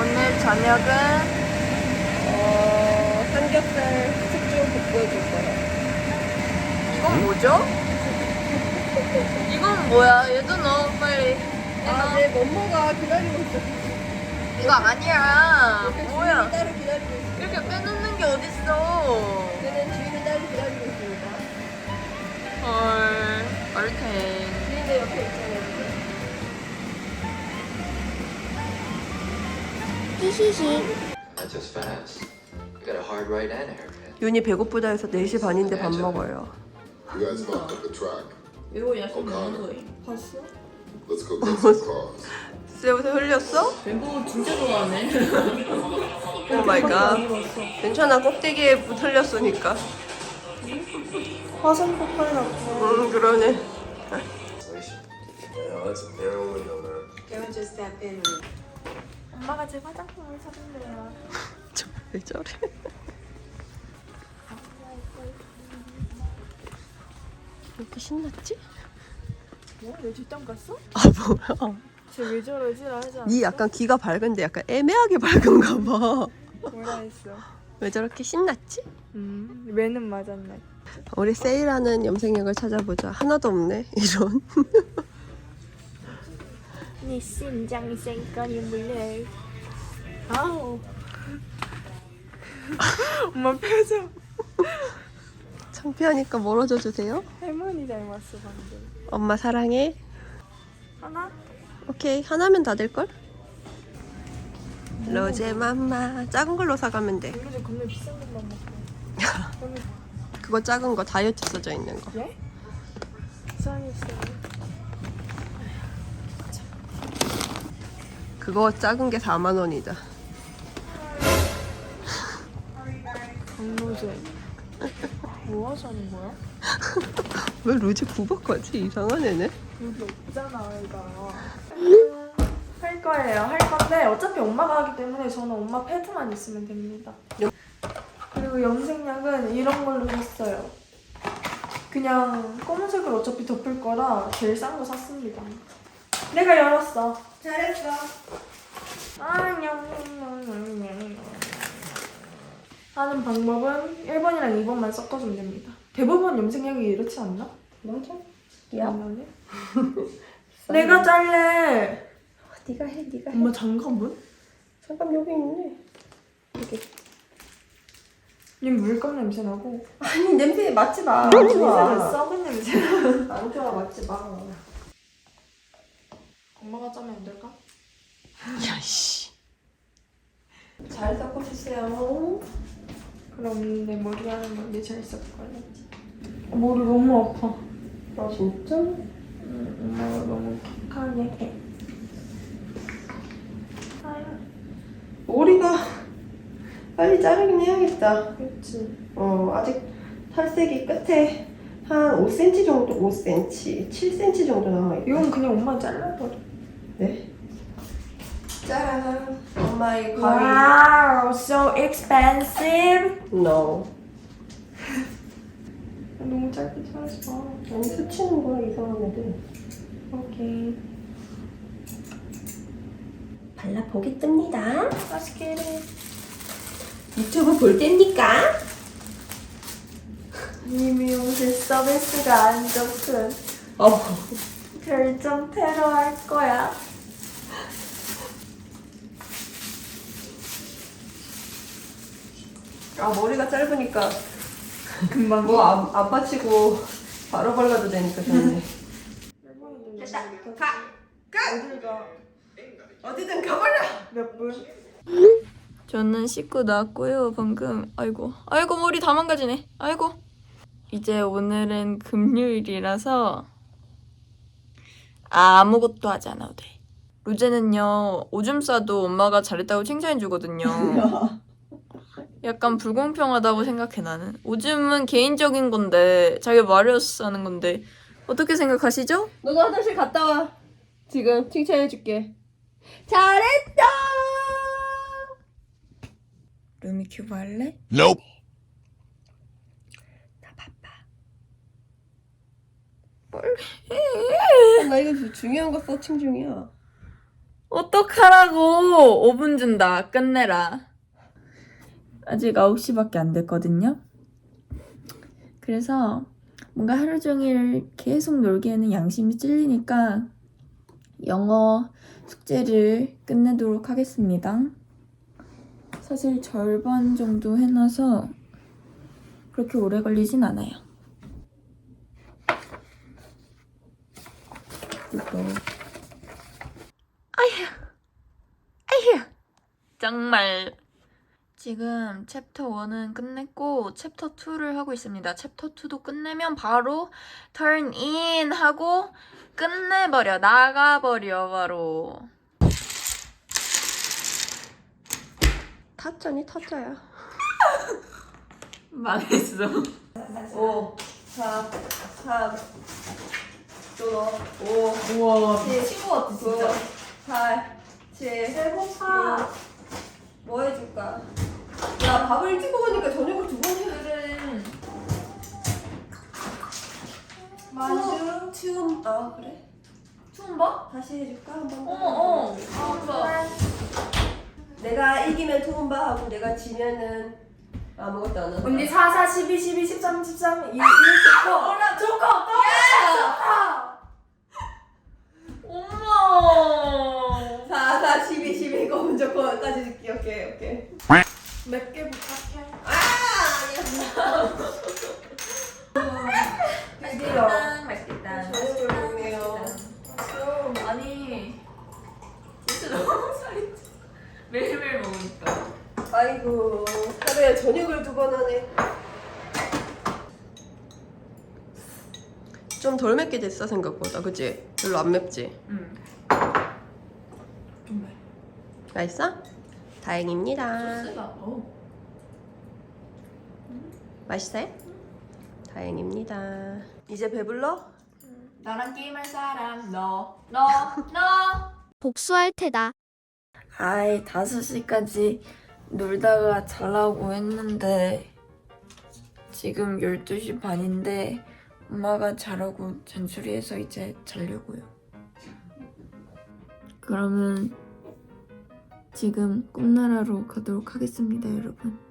오늘 저녁은 어, 삼겹살 숙주 볶아줄 거야. 이건 뭐죠? 이건 뭐야? 얘도 넣어 빨리. 아, 내 엄마가 기다리고 있어. 이거 아니야. 그 뭐야? 주인이 따로 기다리고 있어. 이렇게 빼놓는 게 어딨어? 그는 주인이 따로 기다리고 있습니다. 헐. 얼텐. 주인의 옆에 있잖아요. That's just fast. You got a hard right and a haircut. 윤이 배고프다 해서 4시 반인데 밥 먹어요. You guys fucked up the track. 이거 야식 O'Connor. 봤어? Let's go get some cars. 쇠옷에 흘렸어? 멤버 진짜 좋아하네. 오 마이 갓. 괜찮아, 꼭대기에 흘렸으니까. 화성 폭발 났고. 음, 그러네. Translation. Yeah, that's a narrow window there. 엄마가 제 화장품을 사준대요. 저왜 저래? 이렇게 신났지? 뭐? 내 뒷담 갔어? 아 뭐야? 쟤 왜 저러지? 하지 않았어? 니 약간 귀가 밝은데 약간 애매하게 밝은가 봐. 뭐라 했어? 왜 저렇게 신났지? 음, 왜는 맞았네. 우리 세일하는 염색약을 찾아보자. 하나도 없네. 이런. 네 심장이 생각이 물래. 아우. 엄마 표정. 창피하니까 멀어져 주세요. 할머니 닮았어 방금. 엄마 사랑해. 하나? 오케이 하나면 다 될 걸? 로제 맘마 작은 걸로 사가면 돼. 이거 겁나 비싼 것만 먹고. 그거 작은 거 다이어트 써져 있는 거. 예? 이상했어. 그거 작은 게 4만 원이다. 강로제. 뭐 하자는 거야? 왜 로제 구박하지? 이상한 애네. 여기 없잖아, 이거. 할 거예요. 할 건데 어차피 엄마가 하기 때문에 저는 엄마 패드만 있으면 됩니다. 그리고 염색약은 이런 걸로 샀어요. 그냥 검은색을 어차피 덮을 거라 제일 싼 거 샀습니다. 내가 열었어. 잘했어. 안녕. 하는 방법은 1번이랑 2번만 섞어주면 됩니다. 대부분 염색약이 이렇지 않나? 맞아. 안 내가 잘래. 네가 해, 네가 엄마 장갑은? 잠깐 여기 있네. 여기. 얘 물감 냄새 나고. 아니 냄새 맡지 마. 냄새는 썩은 냄새. 안 좋아 맡지 마. 엄마가 짜면 안 될까? 야씨. 잘 섞어주세요. 그럼 내 머리 하는 건데 잘 섞어야지. 머리 너무 아파. 아 진짜? 응, 엄마가 너무 킥하게 해. 아유, 머리가 빨리 자르긴 해야겠다. 그렇지. 어 아직 탈색이 끝에 한 5cm 정도, 5cm, 7cm 정도 남아있다. 이건 그냥 엄마 잘라버려. 네. 짜란. 엄마의 가위. 와우, so expensive. No. 너무 짧게 자르지 마. 아니 스치는 거야 이상한 애들. 오케이. 발라보겠습니다. 맛있게 해. 유튜브 볼 때입니까? 이 미용실 서비스가 안 좋군. 어. 별점 테러 할 거야. 아 머리가 짧으니까 금방 뭐 안 안 받치고 바로 발라도 되니까 좋네. 됐다. 가. 어딜 가? 어디든 가버려. 몇 분? 저는 씻고 나왔고요 방금 아이고 아이고 머리 다 망가지네 아이고 이제 오늘은 금요일이라서 아무것도 하지 않아도 돼 루제는요 오줌 싸도 엄마가 잘했다고 칭찬해 주거든요 약간 불공평하다고 생각해 나는 오줌은 개인적인 건데 자기가 말해서 하는 건데 어떻게 생각하시죠? 너도 화장실 갔다 와. 지금 칭찬해줄게. 잘했다. 루미 큐브 할래? Nope. 나 바빠. 아, 나 이거 중요한 거 서칭 중이야. 어떡하라고! 5분 준다. 끝내라. 아직 9시밖에 안 됐거든요. 그래서 뭔가 하루 종일 계속 놀기에는 양심이 찔리니까 영어 숙제를 끝내도록 하겠습니다. 사실 절반 정도 해놔서 그렇게 오래 걸리진 않아요. 그리고 정말 지금 챕터 1은 끝냈고 챕터 2를 하고 있습니다. 챕터 2도 끝내면 바로 turn in 하고 끝내버려 나가버려 바로 타짜니 타짜야. 망했어. 5, 4, 3, 또 넣어. 5, 우와 칠, 친구 같아 9, 8, 7, 배고파. 6. 뭐 해줄까? 야, 밥을 일찍 먹으니까 저녁을 두 번 해. 그래 만주, 춤. 아, 그래? 처음 봐? 다시 해줄까? 한 번. 더? 어어 아, 내가 이기면 투움바 하고 내가 지면은 아무것도 안 한다. 언니 4, 4, 12, 12, 13, 13, 2, 1, 9, 올라 조커 좋다. 엄마. 4, 4, 12, 12 이거 먼저 거까지 기억해. 오케이. 몇 개 부탁해. 아, 드디어 맛있겠다. 저녁을 먹네요. 아니 진짜 너무 살이 쪄. 매일매일 먹으니까. 아이고 하루에 저녁을 두 번 하네. 좀 덜 맵게 됐어 생각보다, 그치? 별로 안 맵지? 응. 정말. 맛있어? 다행입니다. 소스가 어. 맛있어요? 다행입니다. 이제 배불러? 나랑 게임할 사람 너. 너. 너. 복수할 테다. 아이 5시까지 놀다가 자라고 했는데 지금 12시 반인데 엄마가 자라고 잔소리해서 이제 자려고요. 그러면 지금 꿈나라로 가도록 하겠습니다, 여러분.